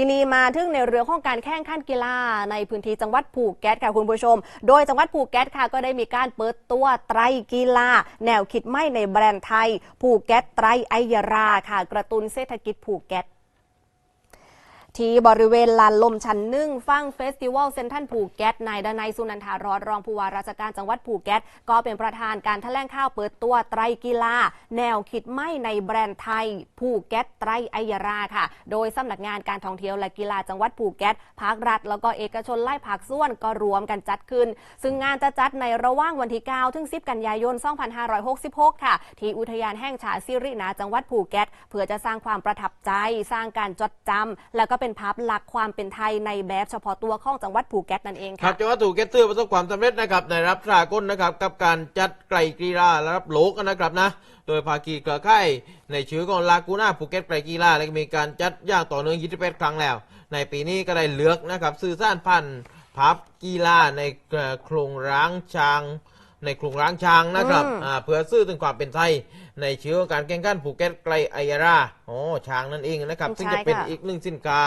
ทีนี้มาถึงในเรื่องของการแข่งขันกีฬาในพื้นที่จังหวัดภูเก็ตค่ะคุณผู้ชม โดยจังหวัดภูเก็ตค่ะ ก็ได้มีการเปิดตัวไตรกีฬา แนวคิดไม่ในแบรนด์ไทยภูเก็ตไตรไอยราค่ะ กระตุ้นเศรษฐกิจภูเก็ต ที่บริเวณลานลมชั้นหนึ่งฟังเฟสติวัลเซนทันภูเก็ตนายดนัยสุนันทารอดรองผู้ว่าราชการจังหวัดภูเก็ต ก็เป็นประธานการแถลงข่าวเปิดตัวไตรกีฬา แนวคิดไม่ในแบรนด์ไทยภูเก็ตไตรไอยาราค่ะ โดยสำนักงานการท่องเที่ยวและกีฬาจังหวัดภูเก็ตภาครัฐ แล้วก็เอกชนไล่ภาคส่วนก็รวมกันจัดขึ้น ซึ่งงานจะจัดในระหว่างวันที่ 9 ถึง 10 กันยายน 2566 ค่ะ ที่อุทยานแห่งชาติสิรินาจังหวัดภูเก็ตเพื่อจะสร้างความประทับใจ สร้างการจดจำแล้วก็เป็นภาพลักษณ์ความเป็นไทยในแบบเฉพาะตัวของจังหวัดภูเก็ตนั่นเองครัค่ะบจังหวัดถูเก็ตเตอร์ประสบความสำเร็จนะครับในรับสากลนะครับกับการจัดไกลกีฬาระดับโลกนะครับนะโดยภาคีเครือข่ายในชื่อของลากูน่าภูเก็ตไกลกีฬาและมีการจัดอย่างต่อเนื่อง21ครั้งแล้ว ในปีนี้ก็ได้เลือกนะครับสื่อสารพันธ์พับกีฬาในโครงร้างช้าง ในโครงร้างช้างนะครับอืมอ่าเพื่อซื่อถึงความเป็นไทย ในชื่อของการแข่งขันภูเก็ตไกลไอยาราโอ้ช้างนั่นเองนะครับ ซึ่งจะเป็นอีกหนึ่งสินค้า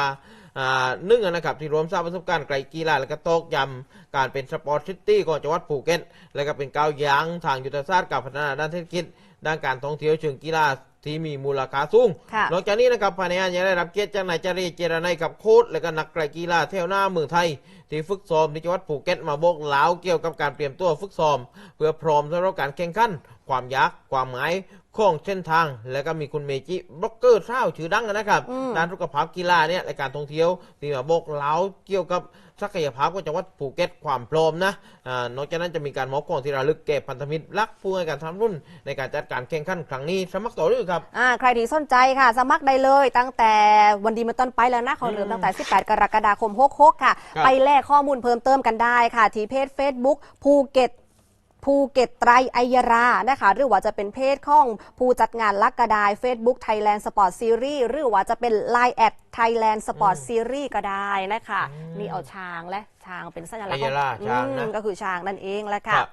อ่าหนึ่งนะครับที่รวมสร้างประสบการณ์ไกลกีฬาและก็โตอกย้ำการเป็นสปอร์ตซิตี้ของจังหวัดภูเก็ต และก็เป็นก้าวย่างทางยุทธศาสตร์การพัฒนาด้านเศรษฐกิจ ด้านการท่องเที่ยวเชิงกีฬา ที่มีมูลค่าสูง ค่ะนอกจากนี้นะครับภายในงานยังได้รับเกียรติจากนายจารีเจรนัยกับโค้ชและก็นักไกลกีฬาเที่ยวหน้าเมืองไทย ที่ฝึกซ้อมที่จังหวัดภูเก็ตมาบอกเล่าเกี่ยวกับการเตรียมตัวฝึกซ้อม เพื่อพร้อมสำหรับการแข่งขันความยากความหมายของเส้นทาง และก็มีคุณเมจิบล็อกเกอร์เท้าชื่อดังนะครับอืมด้านสุขภาพกีฬาเนี่ยและการท่องเที่ยวที่มาบอกเล่าเกี่ยวกับศักยภาพของจังหวัดภูเก็ตความพร้อมนะอ่านอกจากนั้นจะมีการมอบของที่ระลึกแก่พันธมิตรรักผู้ให้การทำรุ่น ในการจัดการแข่งขันครั้งนี้สมัครต่อด้วยครับอ่าใครที่สนใจค่ะ สมัครได้เลย ตั้งแต่วันดีมาต้นไปแล้วนะขอเริ่มตั้งแต่ 18 กรกฎาคม66ค่ะครับไปแลกข้อมูลเพิ่มเติมกันได้ค่ะ ที่เพจ Facebook ภูเก็ต ภูเก็ตไตรไอยารานะคะหรือว่าจะเป็นเพจของผู้จัดงานลักกระดาย Facebook Thailand Sport Series หรือว่าจะเป็น Line แอด Thailand Sport Series ก็ได้นะคะ นี่เอาช้างและช้างเป็นสัญลักษณ์ไอยาราช้างนะ อืมก็คือช้างนั่นเองแหละคค่ะรับ